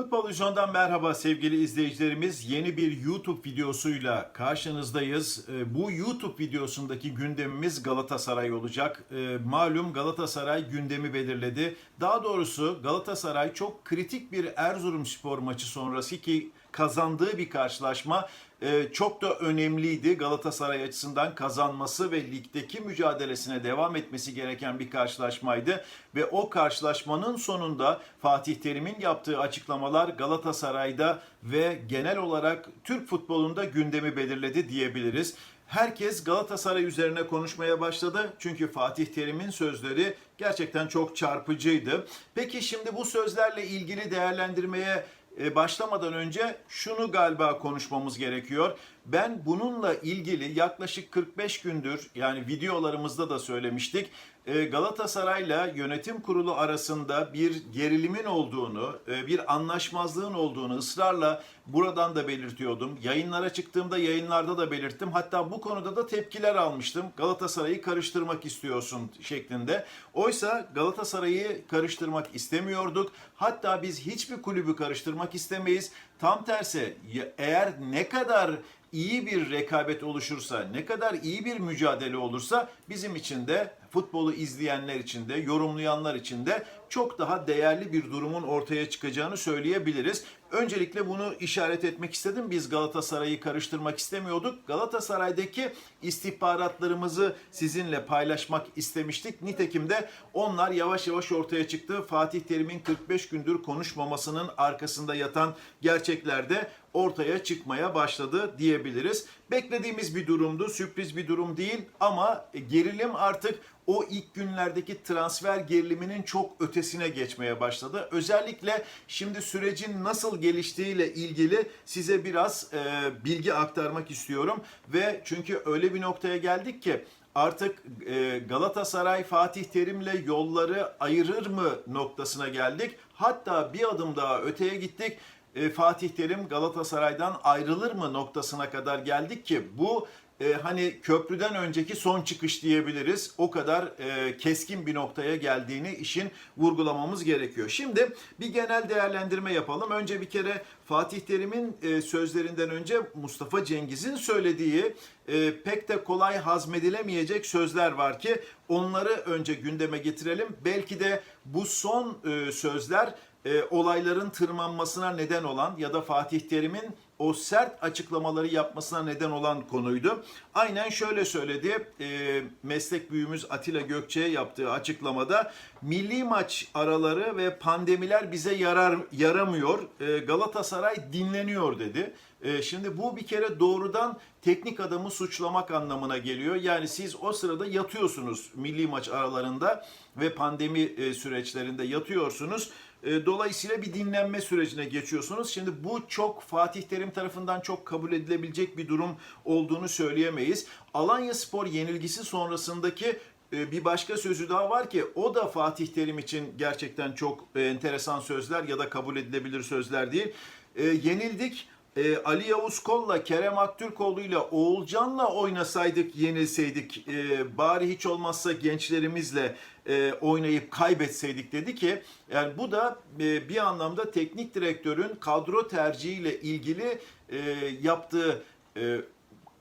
Futbol Vizyon'dan merhaba sevgili izleyicilerimiz. Yeni bir YouTube videosuyla karşınızdayız. Ee, Bu YouTube videosundaki gündemimiz Galatasaray olacak. Ee, Malum Galatasaray gündemi belirledi. Daha doğrusu Galatasaray çok kritik bir Erzurumspor maçı sonrası ki kazandığı bir karşılaşma e, çok da önemliydi. Galatasaray açısından kazanması ve ligdeki mücadelesine devam etmesi gereken bir karşılaşmaydı. Ve o karşılaşmanın sonunda Fatih Terim'in yaptığı açıklamalar Galatasaray'da ve genel olarak Türk futbolunda gündemi belirledi diyebiliriz. Herkes Galatasaray üzerine konuşmaya başladı. Çünkü Fatih Terim'in sözleri gerçekten çok çarpıcıydı. Peki şimdi bu sözlerle ilgili değerlendirmeye başlamadan önce şunu galiba konuşmamız gerekiyor. Ben bununla ilgili yaklaşık 45 gündür yani videolarımızda da söylemiştik. E, Galatasaray'la yönetim kurulu arasında bir gerilimin olduğunu, e, bir anlaşmazlığın olduğunu ısrarla buradan da belirtiyordum. Yayınlara çıktığımda yayınlarda da belirttim. Hatta bu konuda da tepkiler almıştım. Galatasaray'ı karıştırmak istiyorsun şeklinde. Oysa Galatasaray'ı karıştırmak istemiyorduk. Hatta biz hiçbir kulübü karıştırmak istemeyiz. Tam tersi eğer ne kadar iyi bir rekabet oluşursa, ne kadar iyi bir mücadele olursa bizim için de futbolu izleyenler için de, yorumlayanlar için de çok daha değerli bir durumun ortaya çıkacağını söyleyebiliriz. Öncelikle bunu işaret etmek istedim. Biz Galatasaray'ı karıştırmak istemiyorduk. Galatasaray'daki istihbaratlarımızı sizinle paylaşmak istemiştik. Nitekim de onlar yavaş yavaş ortaya çıktı. Fatih Terim'in 45 gündür konuşmamasının arkasında yatan gerçekler de ortaya çıkmaya başladı diyebiliriz. Beklediğimiz bir durumdu, sürpriz bir durum değil ama gerilim artık o ilk günlerdeki transfer geriliminin çok ötesine geçmeye başladı. Özellikle şimdi sürecin nasıl geliştiğiyle ilgili size biraz e, bilgi aktarmak istiyorum ve çünkü öyle bir noktaya geldik ki artık e, Galatasaray Fatih Terim'le yolları ayırır mı noktasına geldik. Hatta bir adım daha öteye gittik. E, Fatih Terim Galatasaray'dan ayrılır mı noktasına kadar geldik ki bu e, hani köprüden önceki son çıkış diyebiliriz. O kadar e, keskin bir noktaya geldiğini işin vurgulamamız gerekiyor. Şimdi bir genel değerlendirme yapalım. Önce bir kere Fatih Terim'in e, sözlerinden önce Mustafa Cengiz'in söylediği e, pek de kolay hazmedilemeyecek sözler var ki onları önce gündeme getirelim. Belki de bu son e, sözler e, olayların tırmanmasına neden olan ya da Fatih Terim'in o sert açıklamaları yapmasına neden olan konuydu. Aynen şöyle söyledi e, meslek büyüğümüz Atilla Gökçe'ye yaptığı açıklamada milli maç araları ve pandemiler bize yarar yaramıyor. E, Galatasaray dinleniyor dedi. E, şimdi bu bir kere doğrudan teknik adamı suçlamak anlamına geliyor. Yani siz o sırada yatıyorsunuz milli maç aralarında ve pandemi e, süreçlerinde yatıyorsunuz. E, Dolayısıyla bir dinlenme sürecine geçiyorsunuz. Şimdi bu çok Fatih Terim tarafından çok kabul edilebilecek bir durum olduğunu söyleyemeyiz. Alanya Spor yenilgisi sonrasındaki e, bir başka sözü daha var ki o da Fatih Terim için gerçekten çok enteresan sözler ya da kabul edilebilir sözler değil. E, yenildik. E, Ali Yavuz Kol'la, Kerem Aktürkoğlu'yla, Oğulcan'la oynasaydık, yenilseydik, e, bari hiç olmazsa gençlerimizle e, oynayıp kaybetseydik dedi ki, yani bu da e, bir anlamda teknik direktörün kadro tercihiyle ilgili e, yaptığı e,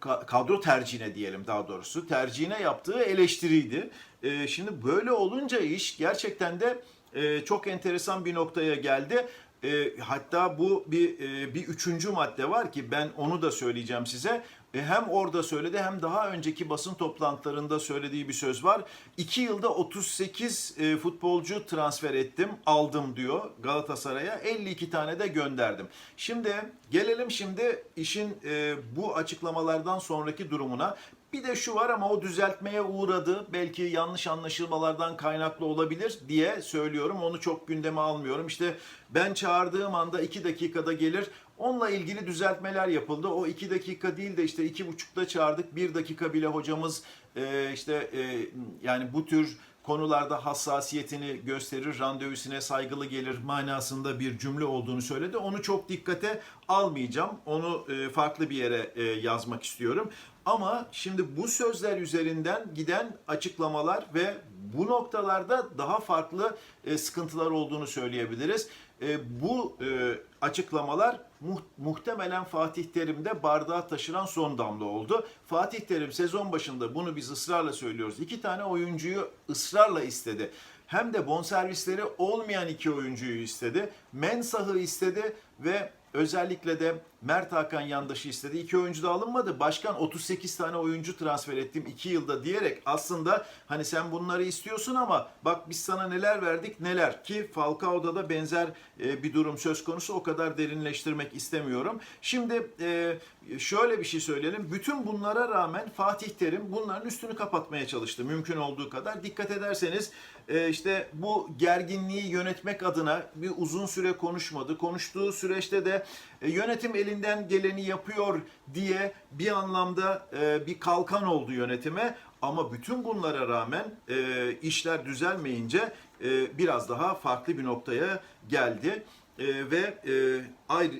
ka- kadro tercihine diyelim daha doğrusu tercihine yaptığı eleştiriydi. E, şimdi böyle olunca iş gerçekten de e, çok enteresan bir noktaya geldi. E, hatta bu bir e, bir üçüncü madde var ki ben onu da söyleyeceğim size. E, hem orada söyledi hem daha önceki basın toplantılarında söylediği bir söz var. İki yılda 38 e, futbolcu transfer ettim, aldım diyor Galatasaray'a. 52 tane de gönderdim. Şimdi gelelim şimdi işin e, bu açıklamalardan sonraki durumuna. Bir de şu var ama o düzeltmeye uğradı. Belki yanlış anlaşılmalardan kaynaklı olabilir diye söylüyorum. Onu çok gündeme almıyorum. İşte ben çağırdığım anda iki dakikada gelir. Onunla ilgili düzeltmeler yapıldı. O iki dakika değil de işte iki buçukta çağırdık. Bir dakika bile hocamız e, işte e, yani bu tür konularda hassasiyetini gösterir, randevusine saygılı gelir manasında bir cümle olduğunu söyledi. Onu çok dikkate almayacağım. Onu e, farklı bir yere yazmak istiyorum. Ama şimdi bu sözler üzerinden giden açıklamalar ve bu noktalarda daha farklı sıkıntılar olduğunu söyleyebiliriz. bu açıklamalar muhtemelen Fatih Terim'de bardağı taşıran son damla oldu. Fatih Terim sezon başında bunu biz ısrarla söylüyoruz. İki tane oyuncuyu ısrarla istedi. Hem de bonservisleri olmayan iki oyuncuyu istedi. Mensah'ı istedi ve özellikle de Mert Hakan Yandaş'ı istedi. İki oyuncu da alınmadı. Başkan 38 tane oyuncu transfer ettim 2 yılda diyerek aslında hani sen bunları istiyorsun ama bak biz sana neler verdik neler ki Falcao'da da benzer e, bir durum söz konusu. O kadar derinleştirmek istemiyorum. Şimdi e, şöyle bir şey söyleyelim. Bütün bunlara rağmen Fatih Terim bunların üstünü kapatmaya çalıştı mümkün olduğu kadar. Dikkat ederseniz e, işte bu gerginliği yönetmek adına bir uzun süre konuşmadı. Konuştuğu süreçte de e, yönetim elinden geleni yapıyor diye bir anlamda e, bir kalkan oldu yönetime. Ama bütün bunlara rağmen e, işler düzelmeyince biraz daha farklı bir noktaya geldi. Ve ayrı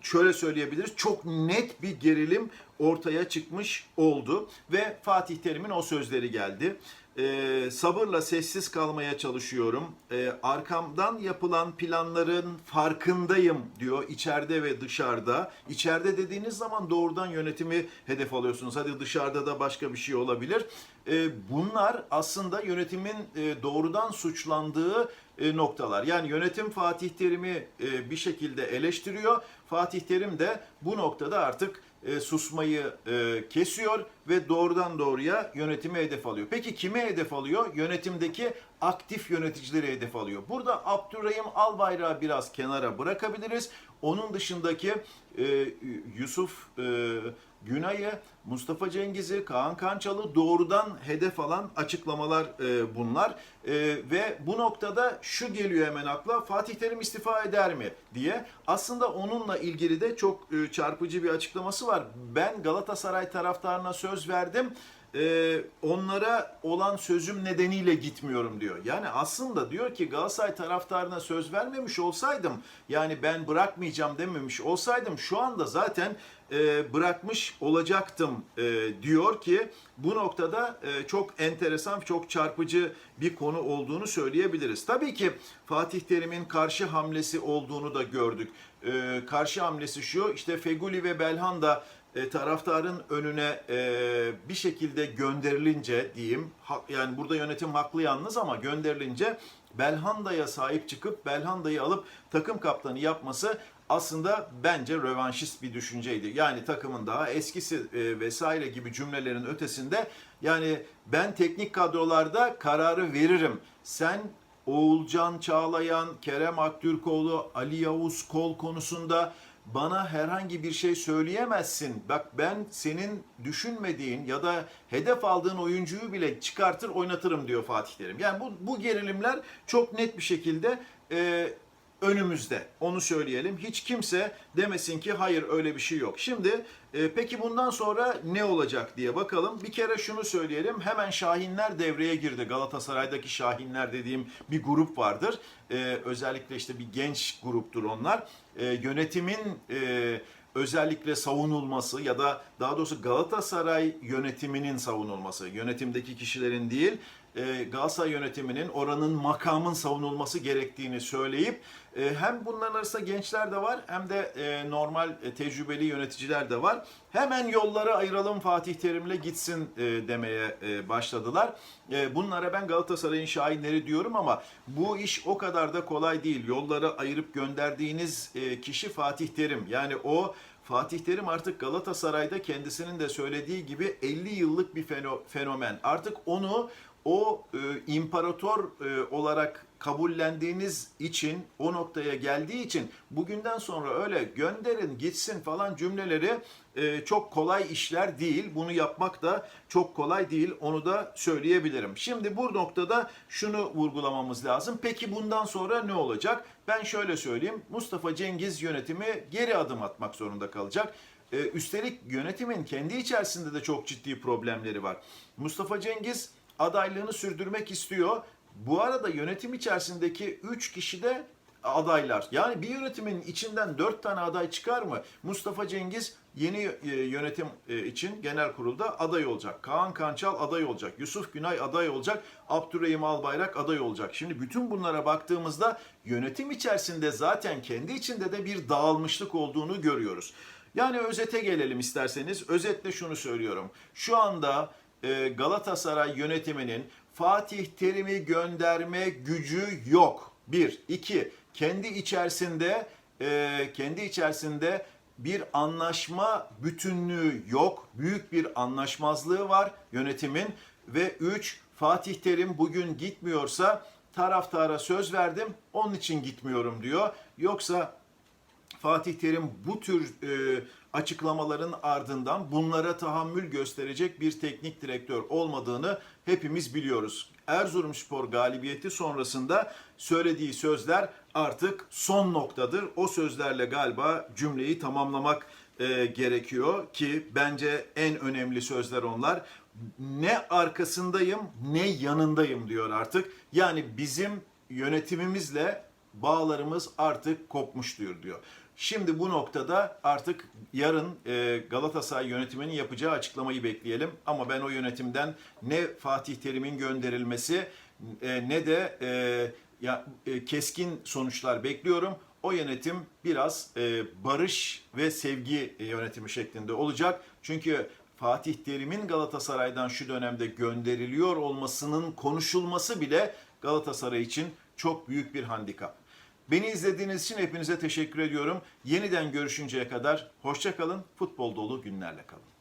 şöyle söyleyebiliriz çok net bir gerilim ortaya çıkmış oldu ve Fatih Terim'in o sözleri geldi. E, sabırla sessiz kalmaya çalışıyorum. E, arkamdan yapılan planların farkındayım diyor içeride ve dışarıda. İçeride dediğiniz zaman doğrudan yönetimi hedef alıyorsunuz. Hadi dışarıda da başka bir şey olabilir. E, bunlar aslında yönetimin e, doğrudan suçlandığı e, noktalar. Yani yönetim Fatih Terim'i e, bir şekilde eleştiriyor. Fatih Terim de bu noktada artık e, susmayı e, kesiyor ve doğrudan doğruya yönetimi hedef alıyor. Peki kime hedef alıyor? Yönetimdeki aktif yöneticileri hedef alıyor. Burada Abdurrahim Albayrak'ı biraz kenara bırakabiliriz. Onun dışındaki e, Yusuf e, Günay'ı, Mustafa Cengiz'i, Kaan Kançalı doğrudan hedef alan açıklamalar e, bunlar. E, ve bu noktada şu geliyor hemen akla Fatih Terim istifa eder mi diye. Aslında onunla ilgili de çok e, çarpıcı bir açıklaması var. Ben Galatasaray taraftarına söz verdim e, onlara olan sözüm nedeniyle gitmiyorum diyor. Yani aslında diyor ki Galatasaray taraftarına söz vermemiş olsaydım yani ben bırakmayacağım dememiş olsaydım şu anda zaten e, bırakmış olacaktım e, diyor ki bu noktada e, çok enteresan, çok çarpıcı bir konu olduğunu söyleyebiliriz. Tabii ki Fatih Terim'in karşı hamlesi olduğunu da gördük. E, karşı hamlesi şu işte Feguli ve Belhanda e, taraftarın önüne e, bir şekilde gönderilince diyeyim yani burada yönetim haklı yalnız ama gönderilince Belhanda'ya sahip çıkıp Belhanda'yı alıp takım kaptanı yapması aslında bence rövanşist bir düşünceydi. Yani takımın daha eskisi e, vesaire gibi cümlelerin ötesinde yani ben teknik kadrolarda kararı veririm. Sen Oğulcan Çağlayan, Kerem Aktürkoğlu, Ali Yavuz Kol konusunda bana herhangi bir şey söyleyemezsin. Bak ben senin düşünmediğin ya da hedef aldığın oyuncuyu bile çıkartır oynatırım diyor Fatih Terim. Yani bu, bu gerilimler çok net bir şekilde e, önümüzde. Onu söyleyelim. Hiç kimse demesin ki hayır öyle bir şey yok. Şimdi e, peki bundan sonra ne olacak diye bakalım. Bir kere şunu söyleyelim. Hemen Şahinler devreye girdi. Galatasaray'daki Şahinler dediğim bir grup vardır. E, özellikle işte bir genç gruptur onlar. E, yönetimin e, özellikle savunulması ya da daha doğrusu Galatasaray yönetiminin savunulması, yönetimdeki kişilerin değil, e, Galatasaray yönetiminin oranın makamın savunulması gerektiğini söyleyip e, hem bunların arasında gençler de var hem de e, normal e, tecrübeli yöneticiler de var. Hemen yolları ayıralım Fatih Terim'le gitsin demeye başladılar. Bunlara ben Galatasaray'ın şahinleri diyorum ama bu iş o kadar da kolay değil. Yolları ayırıp gönderdiğiniz kişi Fatih Terim. Yani o Fatih Terim artık Galatasaray'da kendisinin de söylediği gibi 50 yıllık bir feno- fenomen. Artık onu o e, imparator e, olarak kabullendiğiniz için o noktaya geldiği için bugünden sonra öyle gönderin gitsin falan cümleleri e, çok kolay işler değil. Bunu yapmak da çok kolay değil. Onu da söyleyebilirim. Şimdi bu noktada şunu vurgulamamız lazım. Peki bundan sonra ne olacak? Ben şöyle söyleyeyim. Mustafa Cengiz yönetimi geri adım atmak zorunda kalacak. Ee, üstelik yönetimin kendi içerisinde de çok ciddi problemleri var. Mustafa Cengiz adaylığını sürdürmek istiyor. Bu arada yönetim içerisindeki 3 kişi de adaylar. Yani bir yönetimin içinden 4 tane aday çıkar mı? Mustafa Cengiz yeni e, yönetim e, için genel kurulda aday olacak. Kaan Kançal aday olacak. Yusuf Günay aday olacak. Abdurrahim Albayrak aday olacak. Şimdi bütün bunlara baktığımızda yönetim içerisinde zaten kendi içinde de bir dağılmışlık olduğunu görüyoruz. Yani özete gelelim isterseniz. Özetle şunu söylüyorum. Şu anda e, Galatasaray yönetiminin Fatih Terim'i gönderme gücü yok. Bir. iki Kendi içerisinde e, kendi içerisinde bir anlaşma bütünlüğü yok. Büyük bir anlaşmazlığı var yönetimin ve 3 Fatih Terim bugün gitmiyorsa taraftara söz verdim onun için gitmiyorum diyor. Yoksa Fatih Terim bu tür e, açıklamaların ardından bunlara tahammül gösterecek bir teknik direktör olmadığını hepimiz biliyoruz. Erzurumspor galibiyeti sonrasında söylediği sözler artık son noktadır. O sözlerle galiba cümleyi tamamlamak e, gerekiyor ki bence en önemli sözler onlar. Ne arkasındayım ne yanındayım diyor artık. Yani bizim yönetimimizle bağlarımız artık kopmuştur diyor. Şimdi bu noktada artık yarın e, Galatasaray yönetiminin yapacağı açıklamayı bekleyelim. Ama ben o yönetimden ne Fatih Terim'in gönderilmesi e, ne de e, keskin sonuçlar bekliyorum. O yönetim biraz barış ve sevgi yönetimi şeklinde olacak. Çünkü Fatih Terim'in Galatasaray'dan şu dönemde gönderiliyor olmasının konuşulması bile Galatasaray için çok büyük bir handikap. Beni izlediğiniz için hepinize teşekkür ediyorum. Yeniden görüşünceye kadar hoşça kalın, futbol dolu günlerle kalın.